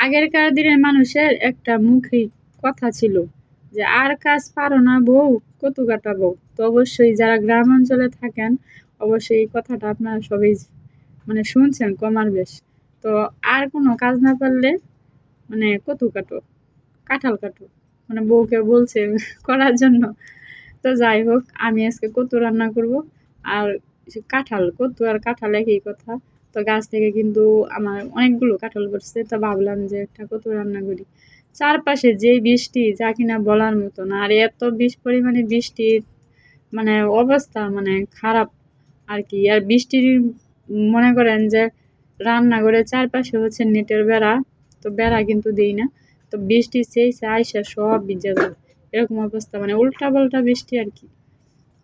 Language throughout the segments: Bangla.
আগেরকার দিনের মানুষের একটা মুখে কথা ছিল যে, আর কাজ পারো না বউ, কতু কাটা বউ তো অবশ্যই যারা গ্রাম অঞ্চলে থাকেন, অবশ্যই এই কথাটা আপনারা সবাই মানে শুনছেন কমার বেশ। তো আর কোনো কাজ না পারলে মানে কতু কাটো, কাঁঠাল কাটো মানে বউকে বলছে করার জন্য। তো যাই হোক, আমি আজকে কত রান্না করব, আর কাঁঠাল, কত আর কাঁঠাল একই কথা। তো গাছ থেকে কিন্তু আমার অনেকগুলো কাঁঠাল পড়ছে, তো ভাবলাম যে একটা কত রান্না করি। চারপাশে যে বৃষ্টি, যা কিনা বলার মতো না, আর এত বিষ পরিমাণে বৃষ্টির মানে অবস্থা মানে খারাপ আর কি। আর বৃষ্টির মনে করেন যে রান্নাঘরের চারপাশে হচ্ছে নেটের বেড়া, তো বেড়া কিন্তু দিই না। তো বৃষ্টি চেয়েছে আইসা সব ভিজে যায়। এরকম অবস্থা মানে উল্টা পাল্টা বৃষ্টি আর কি।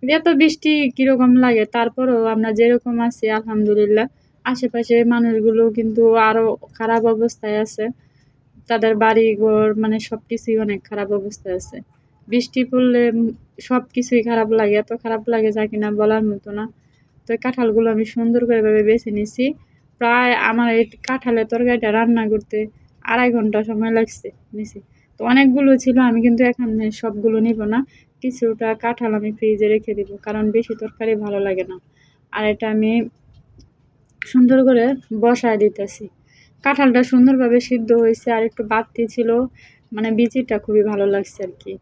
এত বৃষ্টি কীরকম লাগে? তারপরেও আমরা যেরকম আছি, আলহামদুলিল্লাহ আশেপাশের মানুষগুলো কিন্তু আরও খারাপ অবস্থায় আছে। তাদের বাড়ি ঘর মানে সব কিছুই অনেক খারাপ অবস্থায় আছে। বৃষ্টি পড়লে সব কিছুই খারাপ লাগে, এত খারাপ লাগে যা কিনা বলার মতো না। তো কাঁঠালগুলো আমি সুন্দর করে ভাবে বেছে নিছি প্রায় আমার এই কাঁঠালের তরকারিটা রান্না করতে আড়াই ঘণ্টা সময় লাগছে নিছি। তো অনেকগুলো ছিল, আমি কিন্তু এখানে সবগুলো নিব না। কিছুটা কাঁঠাল আমি ফ্রিজে রেখে দিব, কারণ বেশি তরকারি ভালো লাগে না। আর এটা আমি সুন্দর করে বসায় দিতেছি। কাঁঠালটা সুন্দরভাবে সিদ্ধ হয়েছে আর একটু বাড়তি ছিল মানে বিচিটা খুবই ভালো লাগছে আর কি।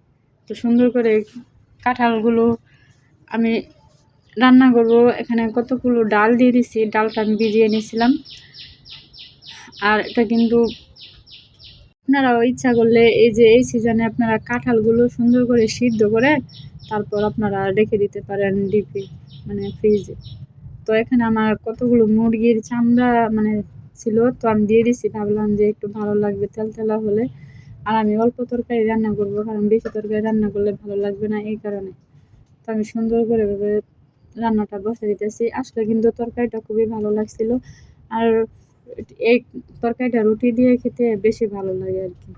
তো সুন্দর করে কাঁঠালগুলো আমি রান্না করব। এখানে কতগুলো ডাল দিয়ে দিছি, ডালটা আমি ভিজিয়ে নিয়েছিলাম। আর এটা কিন্তু আপনারাও ইচ্ছা করলে এই যে এই সিজনে আপনারা কাঁঠালগুলো সুন্দর করে সিদ্ধ করে তারপর আপনারা রেখে দিতে পারেন ডিপে মানে ফ্রিজে তো এখানে আমার কতগুলো মুরগির চামড়া মানে ছিল, তো আমি দিয়ে দিছি, ভাবলাম যে একটু ভালো লাগবে তেল তেলা হলে। আর আমি অল্প তরকারি রান্না করব, কারণ বেশি তরকারি রান্না করলে ভালো লাগবে না এই কারণে। তো আমি সুন্দর করে ভেবে রান্নাটা বসে দিতেছি। আসলে কিন্তু তরকারিটা খুবই ভালো লাগছিল। আর এই তরকারিটা রুটি দিয়ে খেতে বেশি ভালো লাগে আর কি।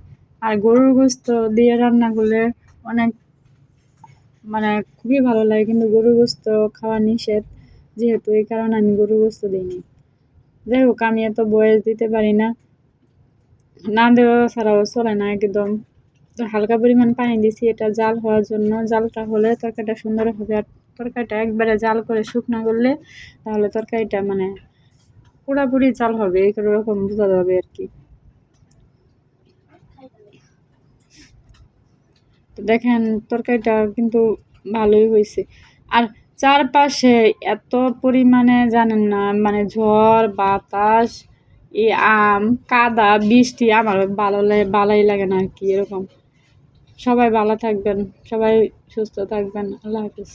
আর গরুর গোস্ত দিয়ে রান্না করলে অনেক মানে খুবই ভালো লাগে, কিন্তু গরুর গোস্ত খাওয়া নিষেধ। যেহেতু এই কারণে আমি গরুর গোস্ত দিইনি। যাই হোক আমি এত বয়স দিতে পারি না। না দেওয়া ছাড়াও চলে না একদম। তো হালকা পরিমাণ পানি দিছি, এটা জাল হওয়ার জন্য। জালটা হলে তরকারিটা সুন্দর হবে। আর তরকারিটা একবারে জাল করে শুকনো করলে তাহলে তরকারিটা মানে পুরাপুরি জাল হবে। রকম বোঝা যাবে আর কি। দেখেন, তরকারিটা কিন্তু ভালোই হয়েছে। আর চারপাশে এত পরিমাণে জানেন না মানে ঝড়, বাতাস এই আম, কাদা, বৃষ্টি আমার ভালো লাগে ভালোই লাগে না আর কি, এরকম। সবাই ভালো থাকবেন, সবাই সুস্থ থাকবেন, আল্লাহ হাফিজ।